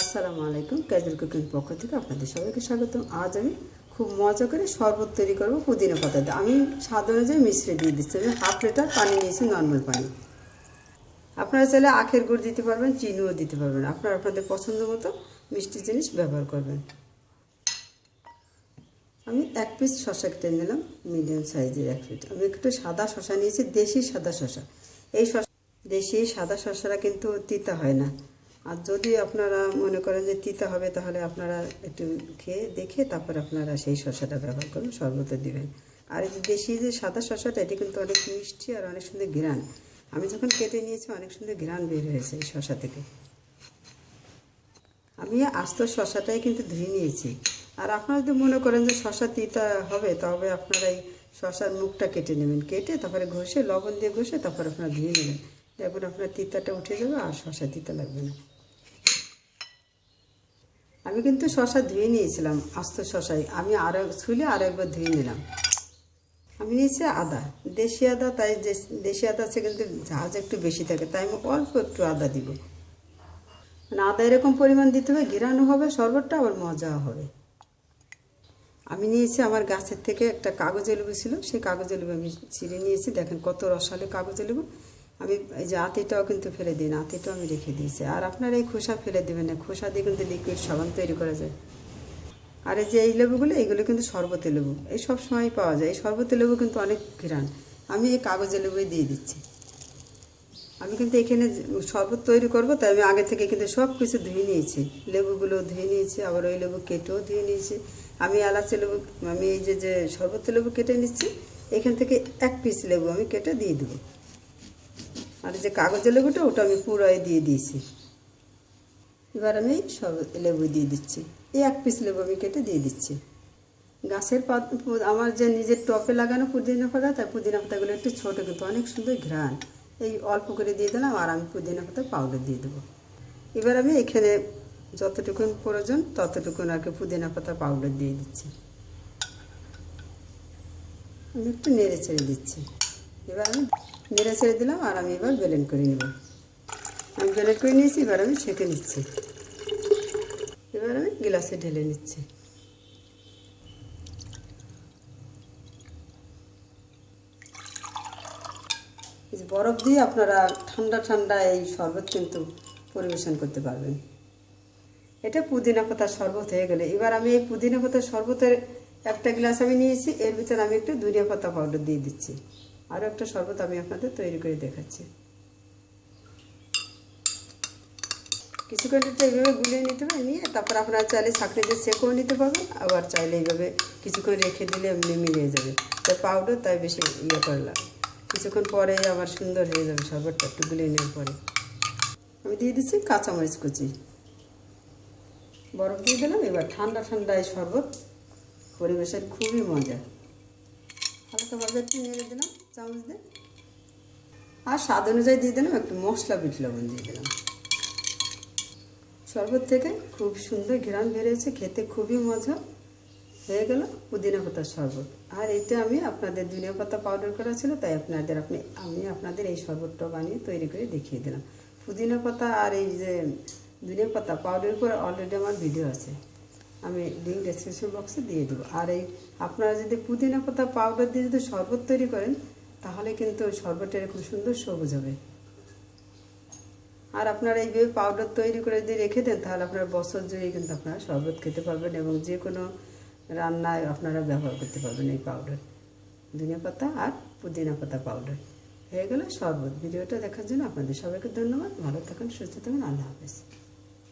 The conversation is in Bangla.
আসসালামু আলাইকুম, ক্যাজুয়াল কুকিং পক্ষ থেকে আপনাদের সবাইকে স্বাগত আজ আমি খুব মজা করে শরবত তৈরি করব পুদিনা পাতা দিয়ে। আমি স্বাদ অনুযায়ী মিশ্রে দিয়ে দিচ্ছি। আমি হাফ লিটার পানি নিয়েছি নর্মাল পানি। আপনারা চাইলে আখের গুড় দিতে পারবেন, চিনিও দিতে পারবেন। আপনারা আপনাদের পছন্দ মতো মিষ্টি জিনিস ব্যবহার করবেন। আমি এক পিস শশা কেটে নিলাম মিডিয়াম সাইজের এক পিস আমি একটু সাদা শশা নিয়েছি, দেশি সাদা শশা এই শশা দেশি সাদা শশাটা কিন্তু তিতা হয় না। আর যদি আপনারা মনে করেন যে তিতা হবে, তাহলে আপনারা একটু খেয়ে দেখে তারপর আপনারা সেই শশাটা ব্যবহার করুন, শরবতে দিবেন। আর এই দেশি যে সাদা শশাটা এটি কিন্তু অনেক মিষ্টি আর অনেক সুন্দর ঘ্রাণ। আমি যখন কেটে নিয়েছি, অনেক সুন্দর ঘ্রাণ বের হয়েছে এই শশা থেকে। আমি আস্ত শশাটাই কিন্তু ধুয়ে নিয়েছি। আর আপনারা যদি মনে করেন যে শশা তিতা হবে, তবে আপনারা এই শশার মুখটা কেটে নেবেন। কেটে তারপরে ঘষে, লবণ দিয়ে ঘষে তারপর আপনারা ধুয়ে নেবেন। দেখুন আপনার তিতাটা উঠে যাবে আর শশা তিতা লাগবে না। আমি কিন্তু শশা ধুয়ে নিয়েছিলাম, আস্ত শশাই। আমি আরও ছুলে আরও একবার ধুয়ে নিলাম। আমি নিয়েছি আদা। দেশি আদা, তাই দেশি আদা আছে কিন্তু ঝাঁজ একটু বেশি থাকে, তাই আমি অল্প একটু আদা দিব। মানে আদা এরকম পরিমাণ দিতে হবে গিরানো হবে, শরবতটা আবার মজাও হবে। আমি নিয়েছি আমার গাছের থেকে একটা কাগজে লেবু ছিল, সেই কাগজে লেবু আমি ছিঁড়ে নিয়েছি। দেখেন কত রসালো কাগজে লেবু আমি এই যে আতিটাও কিন্তু ফেলে দিই না আতিটাও আমি রেখে দিয়েছি আর আপনারা এই খোসা ফেলে দেবেন না, খোসা দিয়ে কিন্তু লিকুইড সাবান তৈরি করা যায়। আর এই যে এই লেবুগুলো এইগুলো কিন্তু শরবতি লেবু, এই সব সময় পাওয়া যায়। এই শরবতি লেবু কিন্তু অনেক ঘিরান আমি এই কাগজে লেবুই দিয়ে দিচ্ছি। আমি কিন্তু এখানে শরবত তৈরি করব, তাই আমি আগে থেকে কিন্তু সব কিছু ধুয়ে নিয়েছি। লেবুগুলো ধুয়ে নিয়েছি, আবার ওই লেবু কেটেও ধুয়ে নিয়েছি। আমি এলাচি লেবু, আমি এই যে যে শরবত লেবু কেটে নিচ্ছি, এখান থেকে এক পিস লেবু আমি কেটে দিয়ে দেবো। আর যে কাগজের লেবুটা, ওটা আমি পুরোই দিয়ে দিয়েছি। এবার আমি সব লেবু দিয়ে দিচ্ছি। এই এক পিস লেবু আমি কেটে দিয়ে দিচ্ছি। গাছের পাত আমার যে নিজের টপে লাগানো পুদিনা পাতা তাই পুদিনা পাতাগুলো একটু ছোটো কিন্তু অনেক সুন্দর ঘ্রাণ। এই অল্প করে দিয়ে দিলাম আর আমি পুদিনা পাতা পাউডার দিয়ে দেবো। এবার আমি এখানে যতটুকুন প্রয়োজন ততটুকুন আর কি পুদিনা পাতা পাউডার দিয়ে দিচ্ছি। আমি একটু নেড়ে ছেড়ে দিচ্ছি। এবার আমি নেড়ে ছেড়ে দিলাম আর আমি এবার বেলেন করে নেব। আমি বেলেন করে নিয়েছি, এবার আমি ছেঁকে নিচ্ছি। এবার আমি গ্লাসে ঢেলে নিচ্ছি। বরফ দিয়ে আপনারা ঠান্ডা ঠান্ডা এই শরবত কিন্তু পরিবেশন করতে পারবেন। এটা পুদিনা পাতার শরবত হয়ে গেলে। এবার আমি এই পুদিনা পাতার শরবতের একটা গ্লাস আমি নিয়েছি, এর ভিতরে আমি একটু ধনিয়া পাতা পাউডার দিয়ে দিচ্ছি। আরও একটা শরবত আমি আপনাদের তৈরি করে দেখাচ্ছি। কিছুক্ষণ একটু এইভাবে গুলিয়ে নিতে হবে নিয়ে তারপর আপনারা চাইলে দিয়ে সেঁকেও নিতে পারবেন, আবার চাইলে এইভাবে কিছুক্ষণ রেখে দিলে এমনি মিলিয়ে যাবে। তাই পাউডার তাই বেশি ইয়ে করলাম কিছুক্ষণ পরে আবার সুন্দর হয়ে যাবে শরবতটা, একটু গুলিয়ে নেওয়ার পরে। আমি দিয়ে দিচ্ছি কাঁচামরিচ কুচি। বরফ দিয়ে দিলাম, এবার ঠান্ডা ঠান্ডা এই শরবত পরিবেশের খুবই মজা। হালকাভাবে একটু নেড়ে দিলাম, চামচ দিয়ে। আর স্বাদ অনুযায়ী দিয়ে দিলাম, একটু মশলা বিট লবণ দিয়ে দিলাম। শরবত থেকে খুব সুন্দর ঘ্রাণ বেরিয়েছে, খেতে খুবই মজা। হয়ে গেল পুদিনা পাতার শরবত। আর এটা আমি আপনাদের দুনিয়া পাতা পাউডার করা ছিল, তাই আপনাদের আপনি, আমি আপনাদের এই শরবতটা বানিয়ে তৈরি করে দেখিয়ে দিলাম। পুদিনা পাতা আর এই যে দুনিয়া পাতা পাউডার করে অলরেডি আমার ভিডিও আছে। আমি লিঙ্ক ডেসক্রিপশন বক্সে দিয়ে দেবো। আর এই আপনারা যদি পুদিনা পাতা পাউডার দিয়ে যদি শরবত তৈরি করেন, তাহলে কিন্তু শরবতটা এরকম সুন্দর সবুজ হবে। আর আপনারা এইভাবে পাউডার তৈরি করে যদি রেখে দেন, তাহলে আপনার বছর জুড়ে কিন্তু আপনারা শরবত খেতে পারবেন এবং যে কোনো রান্নায় আপনারা ব্যবহার করতে পারবেন এই পাউডার ধনিয়া পাতা আর পুদিনা পাতা পাউডার হয়ে গেল শরবত। ভিডিওটা দেখার জন্য আপনাদের সবাইকে ধন্যবাদ। ভালো থাকুন, সুস্থ থাকুন। আল্লাহ হাফেজ।